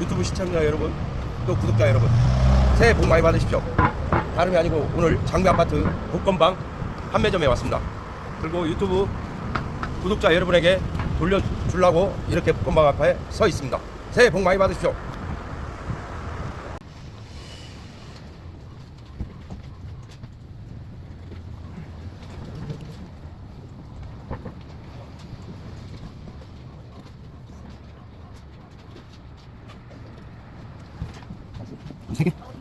유튜브 시청자 여러분 또 구독자 여러분 새해 복 많이 받으십시오. 다름이 아니고 오늘 장미 아파트 복권방 판매점에 왔습니다. 그리고 유튜브 구독자 여러분에게 돌려주려고 이렇게 복권방 앞에 서 있습니다. 새해 복 많이 받으십시오 থেকে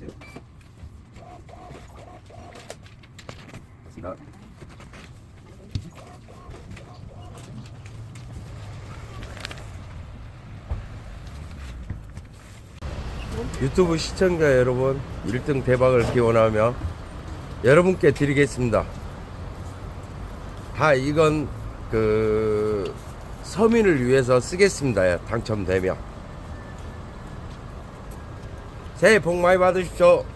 잠깐만 해주세요. 자, 유튜브 시청자 여러분 1등 대박을 기원하며 여러분께 드리겠습니다. 다 이건 그 서민을 위해서 쓰겠습니다. 당첨되면 새해 복 많이 받으십시오.